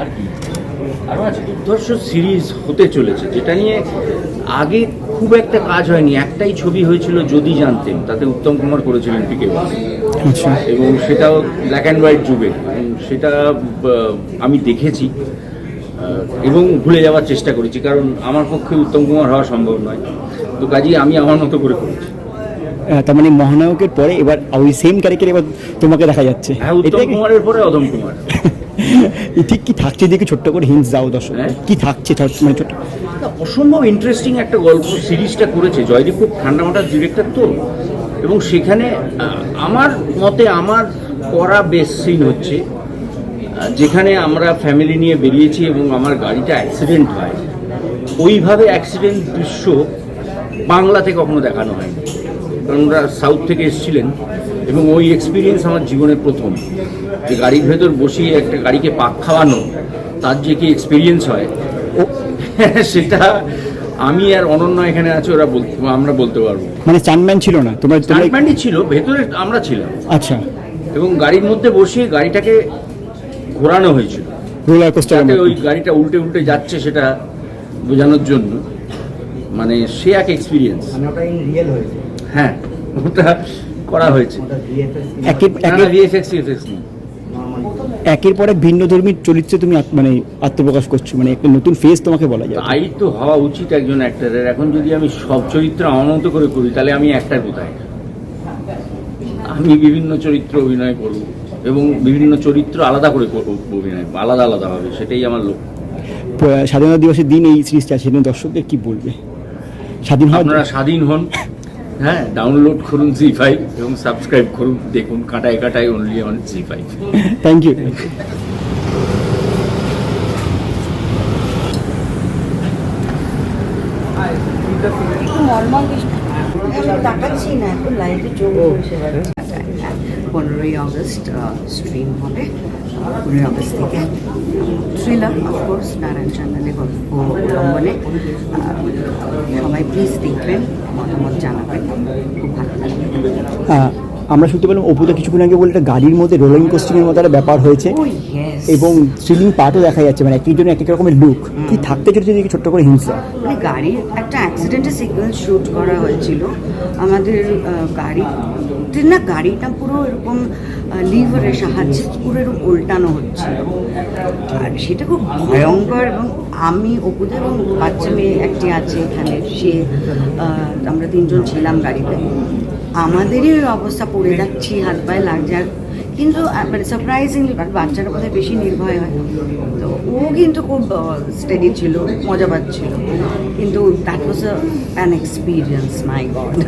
আর কি? আরও আছে? দুর্ধর্ষ সিরিজ হতে চলেছে যেটা নিয়ে আগে খুব একটা কাজ হয়নি। একটাই ছবি হয়েছিল যদি জানতেন তাতে উত্তম কুমার করেছিলেন পিকে আচ্ছা। এবং সেটাও ব্ল্যাক অ্যান্ড হোয়াইট যুগে। সেটা আমি দেখেছি এবং ভুলে যাওয়ার চেষ্টা করেছি কারণ আমার পক্ষে উত্তম কুমার হওয়া সম্ভব নয়। তো কাজেই আমি আমার মতো করে করেছি। তার মানে মহানায়কের পরে এবার ওই সেম ক্যারেক্টার এবার তোমাকে দেখা যাচ্ছে। হ্যাঁ কুমারের পরে অদম কুমার। ঠিক কি থাকছে দেখে ছোট্ট করে হিন্স দাও দর্শক। হ্যাঁ? কি থাকছে মানে ছোট্ট অসম্ভব ইন্টারেস্টিং একটা গল্প সিরিজটা করেছে জয়দীপ খুব ঠান্ডা মাথার ডিরেক্টর তো। এবং সেখানে আমার মতে আমার করা বেস্ট সিন হচ্ছে যেখানে আমরা ফ্যামিলি নিয়ে বেরিয়েছি এবং আমার গাড়িটা অ্যাক্সিডেন্ট হয়। ওইভাবে অ্যাক্সিডেন্ট দৃশ্য বাংলাতে কখনো দেখানো হয়নি। কারণ ওরা সাউথ থেকে এসেছিলেন এবং ওই এক্সপিরিয়েন্স আমার জীবনের প্রথম। যে গাড়ির ভেতর বসিয়ে একটা গাড়িকে পাক খাওয়ানো তার যে কি এক্সপিরিয়েন্স হয় ও সেটা আমি আর অনন্য এখানে আছে ওরা বলতে আমরা বলতে পারব। মানে চানম্যান ছিল না? তোমার স্টান্টম্যানই ছিল ভেতরে আমরা ছিলাম। আচ্ছা। এবং গাড়ির মধ্যে বসিয়ে গাড়িটাকে ঘোরানো হয়েছিল। রোলার কোস্টার ওই গাড়িটা উল্টে উল্টে যাচ্ছে সেটা বোঝানোর জন্য। মানে সে এক এক্সপিরিয়েন্স মানে ওটা রিয়েল হয়েছে। হ্যাঁ ওটা করা হয়েছে। একের পর ভিন্ন ধর্মীর চরিত্রে তুমি মানে আত্মপ্রকাশ করছ মানে একটা নতুন ফেস তোমাকে বলা যায় তাই তো হওয়া উচিত একজন অ্যাক্টরের এখন যদি আমি সব চরিত্র মতো করে করি তাহলে আমি একটা কোথায়? আমি বিভিন্ন চরিত্র অভিনয় করব এবং বিভিন্ন চরিত্র আলাদা করে করব অভিনয় আলাদা আলাদা হবে সেটাই আমার লক্ষ্য। স্বাধীনতা দিবসের দিন এই সিরিজটা আছে সেদিন দর্শকদের কি বলবে? স্বাধীন আপনারা স্বাধীন হন। হ্যাঁ ডাউনলোড করুন জি ফাইভ এবং সাবস্ক্রাইব করুন। দেখুন Kantay Kantay only on Z five thank you পনেরোই আগস্ট স্ট্রিম হবে। পনেরোই আগস্ট থেকে থ্রিলার অফকোর্স নারায়ণ চ্যানেলে গল্প অবলম্বনে। সবাই প্লিজ দেখবেন। মতামত জানাবেন খুব ভালো লাগবে আমরা শুনতে পেলাম অপুদা কিছুক্ষণ আগে বলে একটা গাড়ির মধ্যে রোলিং কোস্টিংয়ের মতো একটা ব্যাপার হয়েছে। Oh, এবং থ্রিলিং পার্টও দেখা যাচ্ছে মানে একই জন্য এক এক রকমের লুক কি থাকতে চলেছে দেখি ছোট্ট করে হিংসা মানে গাড়ির একটা অ্যাক্সিডেন্টের সিগন্যাল শ্যুট করা হয়েছিল। আমাদের আহ, গাড়ি না গাড়িটা পুরো এরকম লিভারের সাহায্যে পুরো এরকম উল্টানো হচ্ছিল আর সেটা খুব ভয়ঙ্কর এবং আমি অপুদে এবং বাচ্চা মেয়ে একটি আছে এখানে, সে আমরা তিনজন ছিলাম গাড়িতে। আমাদেরই ওই অবস্থা, পড়ে যাচ্ছি, হাত পায়ে লাগছে। কিন্তু মানে সারপ্রাইজিংলি বাচ্চারা বোধহয় বেশি নির্ভয় হয়। তো ও কিন্তু খুব স্টেডি ছিল, মজা পাচ্ছিল। কিন্তু that was an experience my god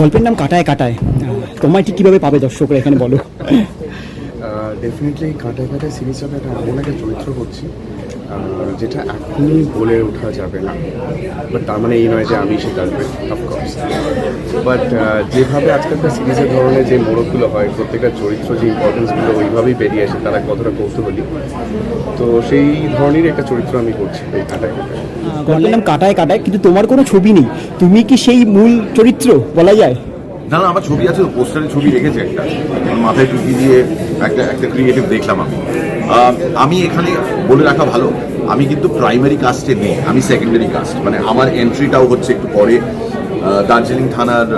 গল্পের নাম কাটায় কাটায়। তোমায় ঠিক কীভাবে পাবে দর্শকরা এখানে বলো? ডেফিনেটলি কাঁটায় কাঁটায় সিরিজটা একটা এমন একটা চরিত্র করছি। যেটা এখনই বলে ওঠা যাবে না। বাট তার মানে এই নয় যে আমি সেটা অফকোর্স বাট যেভাবে আজকালকার সিরিজের ধরনের যে মোড়কগুলো হয়, প্রত্যেকটা চরিত্র যে ইম্পর্টেন্সগুলো ওইভাবেই বেরিয়ে আসে, তারা কতটা কৌতূহলী। তো সেই ধরনেরই একটা চরিত্র আমি করছি এই কাঁটায় কাঁটায়। কাটায় কাটায়, কিন্তু তোমার কোনো ছবি নেই। তুমি কি সেই মূল চরিত্র বলা যায়? না না, আমার ছবি আছে তো পোস্টারে ছবি রেখেছে একটা। মাথায় টুকি দিয়ে একটা একটা ক্রিয়েটিভ দেখলাম আমি। আমি এখানে বলে রাখা ভালো, আমি কিন্তু প্রাইমারি কাস্টে নেই, আমি সেকেন্ডারি কাস্ট মানে আমার এন্ট্রিটাও হচ্ছে একটু পরে দার্জিলিং থানার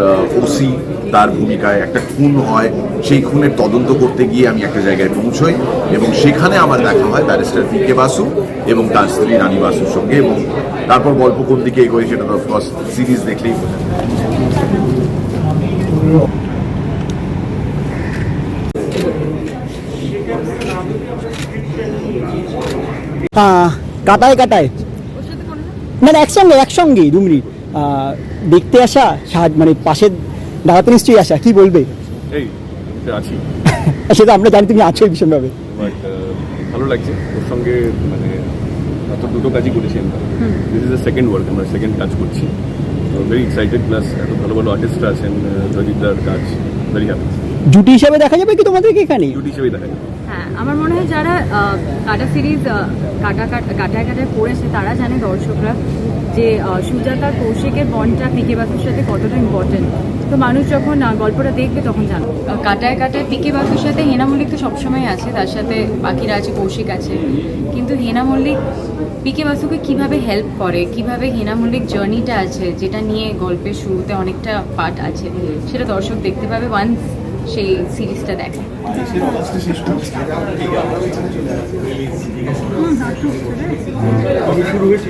ওসি তার ভূমিকায় একটা খুন হয়, সেই খুনের তদন্ত করতে গিয়ে আমি একটা জায়গায় পৌঁছই, এবং সেখানে আমার দেখা হয় ব্যারিস্টার পি কে বাসু এবং তার স্ত্রী রানী বাসুর সঙ্গে, এবং তারপর গল্প কোন দিকে এগোয় সেটা তো অফকোর্স সিরিজ দেখলেই কাটায় কাটায় না না একসঙ্গে একসঙ্গে দু মিনিট। আহ, দেখতে আসা সাহায্য মানে পাশে দাঁড়াতে নিশ্চয়ই আসা কি বলবে? এই আছি। সেটা আমরা জানি তুমি আছো ভীষণভাবে। ভালো লাগছে। ওর সঙ্গে মানে এত দুটো কাজই করেছি আমরা। This is the second work আমরা সেকেন্ড কাজ করছি। ভেরি এক্সাইটেড প্লাস এত ভালো ভালো আর্টিস্টরা আছেন জয়দীপদার কাজ ভেরি হ্যাপি জুটি হিসাবে দেখা যাবে কি তোমাদেরকে এখানে? জুটি হিসাবে দেখা যাবে। হ্যাঁ আমার মনে হয় যারা কাটা সিরিজ কাটা কাটা কাটায় কাটায় পড়েছে তারা জানে দর্শকরা যে সুজাতা কৌশিকের বনটা পিকে বাসুর সাথে কতটা ইম্পর্টেন্ট তো মানুষ যখন গল্পটা দেখবে তখন জানবে আহ, কাটায় কাটায় পিকে বাসুর সাথে হেনা মল্লিক তো সবসময় আছে তার সাথে বাকিরা আছে কৌশিক আছে। কিন্তু হেনা মল্লিক পিকে বাসুকে কীভাবে হেল্প করে কীভাবে হেনা মল্লিক জার্নিটা আছে যেটা নিয়ে গল্পের শুরুতে অনেকটা পার্ট আছে সেটা দর্শক দেখতে পাবে ওয়ান্স সেই সিরিজটা দেখে। সিরিজ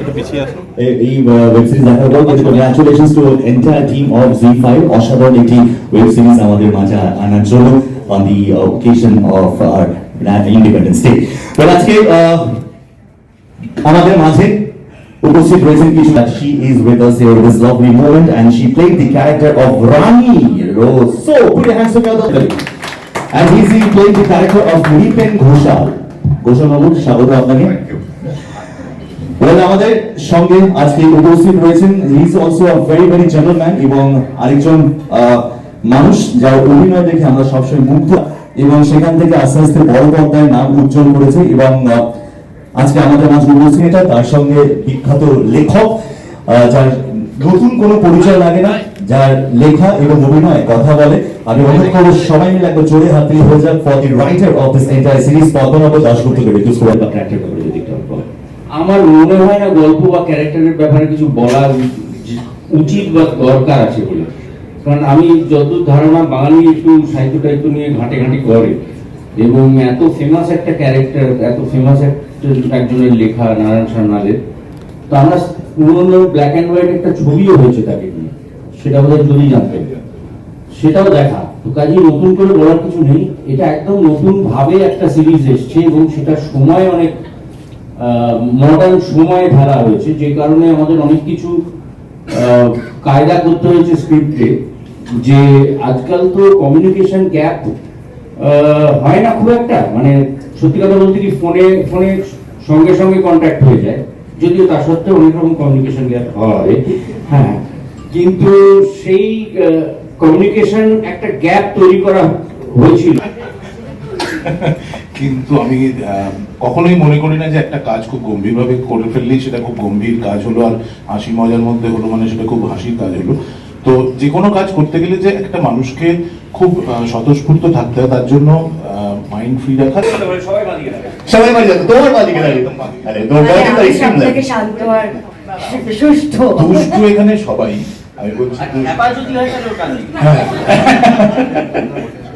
আমাদের মাঝে উপস্থিত রয়েছেন কিছু she is with us here this and she played the character of Rani Rose so put your hands together and playing the character of Nipen Ghoshal Ghoshal বাবু স্বাগত আপনাকে ওয়েল আমাদের সঙ্গে আজকে উপস্থিত রয়েছেন he is also a very very gentleman এবং আরেকজন মানুষ যার অভিনয় দেখে আমরা সবসময় মুগ্ধ এবং সেখান থেকে আস্তে আস্তে বড় পর্দায় নাম উজ্জ্বল করেছে এবং আজকে আমাদের মাঝে উপস্থিত এটা, তার সঙ্গে বিখ্যাত লেখক যার নতুন কোনো পরিচয় লাগে না, যার লেখা এবং অভিনয় কথা বলে আমি অনুরোধ করব সবাই মিলে একবার জোরে হাত হয়ে যাক for the writer of this entire series Padmanabha দাশগুপ্তকে request করে বা ক্যারেক্টার করে যদি একটু। আমার মনে হয় না গল্প বা ক্যারেক্টারের ব্যাপারে কিছু বলা উচিত- বা দরকার আছে বলে। কারণ আমি যত ধারণা বাঙালি একটু সাহিত্য টাইত্য নিয়ে ঘাঁটে ঘাঁটি করে, এবং এত ফেমাস একটা ক্যারেক্টার, এত ফেমাস একজনের লেখা, নারায়ণ সান্যালের, তো আমরা পুরোনো ব্ল্যাক অ্যান্ড হোয়াইট একটা ছবিও হয়েছে তাকে নিয়ে। সেটা বোধহয় যদি জানতেন সেটাও দেখা। তো কাজেই নতুন করে বলার কিছু নেই। এটা একদম নতুন ভাবে একটা সিরিজ এসছে, এবং সেটা সময় অনেক মডার্ন সময়ে ঢালা হয়েছে, যে কারণে আমাদের অনেক কিছু কায়দা করতে হয়েছে স্ক্রিপ্টে যে আজকাল তো কমিউনিকেশন গ্যাপ হয় না খুব একটা। মানে সত্যি কথা বলতে কি ফোনে ফোনে সঙ্গে সঙ্গে কন্ট্যাক্ট হয়ে যায়, যদিও তা সত্ত্বেও অনেক রকম কমিউনিকেশন গ্যাপ হয়। হ্যাঁ কিন্তু সেই কমিউনিকেশন একটা গ্যাপ তৈরি করা হয়েছিল। কিন্তু আমি কখনোই মনে করি না যে একটা কাজ খুব গম্ভীরভাবে করে ফেললেই সেটা খুব গম্ভীর কাজ হলো আর হাসি মজার মধ্যে হলো মানে সেটা খুব হাসির কাজ হলো। তো যে কোনো কাজ করতে গেলে যে একটা মানুষকে খুব স্বতঃস্ফূর্ত থাকতে হয় তার জন্য মাইন্ড ফ্রি রাখা। সবাই বাড়ি যাবে তোমার বাড়িকে দাঁড়িয়ে আরে তোর বাড়িতে তো সব extreme লাগে। শান্ত আর সুস্থ। দুষ্টু এখানে সবাই আমি বলছি হ্যাঁ। ঠিক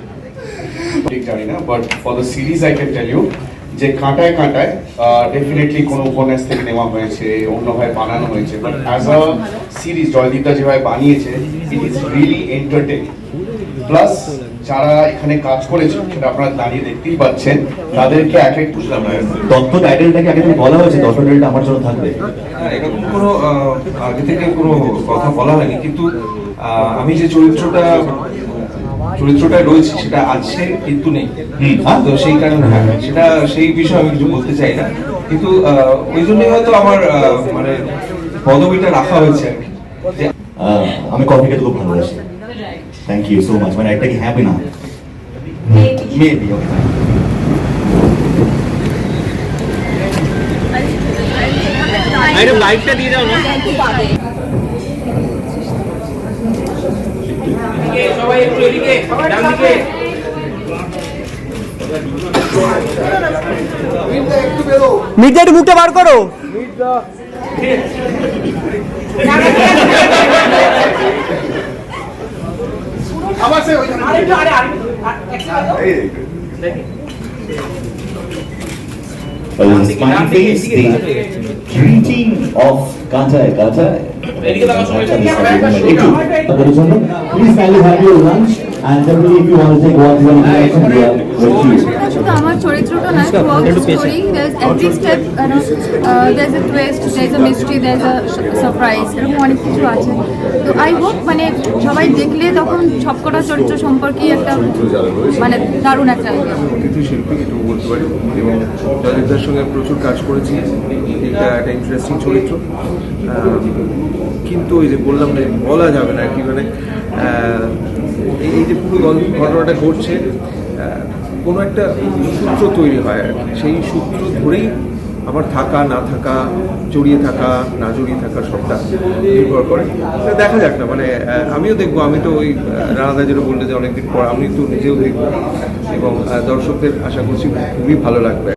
জানি না but for the series I can tell you যে কাঁটায় কাঁটায় ডেফিনেটলি কোনো উপন্যাস থেকে নেওয়া হয়েছে অন্যভাবে বানানো হয়েছে বাট অ্যাজ আ সিরিজ জয়দীপদা যেভাবে বানিয়েছে it is really entertaining plus যারা এখানে কাজ করেছে সেটা আপনারা দাঁড়িয়ে দেখতেই পাচ্ছেন তাদেরকে এক এক বুঝলাম না। দত্ত টাইটেলটাকে আগে থেকে বলা হয়েছে দত্ত টাইটেলটা আমার জন্য থাকবে। হ্যাঁ, এরকম কোনো আহ, আগে থেকে কোনো কথা বলা হয়নি কিন্তু আমি যে চরিত্রটা চরিত্রটায় রয়েছে সেটা আছে কিন্তু নেই। হ্যাঁ। তো সেই কারণে হ্যাঁ সেটা সেই বিষয়ে আমি কিছু বলতে চাই না। কিন্তু ওই জন্যই হয়তো আমার মানে পদবিটা রাখা হয়েছে আর কি। আমি কফি খেতে খুব ভালোবাসি। থ্যাংক ইউ সো মাচ মানে একটা কি হ্যাপি না? মেবি ওকে লাইটটা দিয়ে দাও না। সবাই একটু এদিকে ডান দিকে মির্জা একটু মুখটা বার করো Well, the smiley face, the greeting of Kata Kata. Please kindly have your lunch and definitely if you want to take one one interaction we are with you. শুধু আমার চরিত্রটা না throughout story there every step there a twist there a mystery there a surprise এরকম অনেক কিছু আছে তো I hope মানে সবাই দেখলে তখন সবকটা চরিত্র সম্পর্কে একটা মানে দারুণ একটা শিল্পী এটুকু বলতে পারি। এবং জয়দীপদার সঙ্গে প্রচুর কাজ করেছি। এটা একটা ইন্টারেস্টিং চরিত্র। কিন্তু ওই যে বললাম না, বলা যাবে না কি মানে এই- যে পুরো ঘটনাটা ঘটছে কোনো একটা সূত্র তৈরি হয় আর কি। সেই সূত্র ধরেই আমার থাকা, না থাকা জড়িয়ে থাকা, না জড়িয়ে থাকা সবটা নির্ভর করে। দেখা যাক না মানে আমিও দেখব, আমি তো ওই রানাদা যেটা বললে যে অনেকদিন পর আমি তো নিজেও দেখব। এবং দর্শকদের আশা করছি খুবই ভালো লাগবে।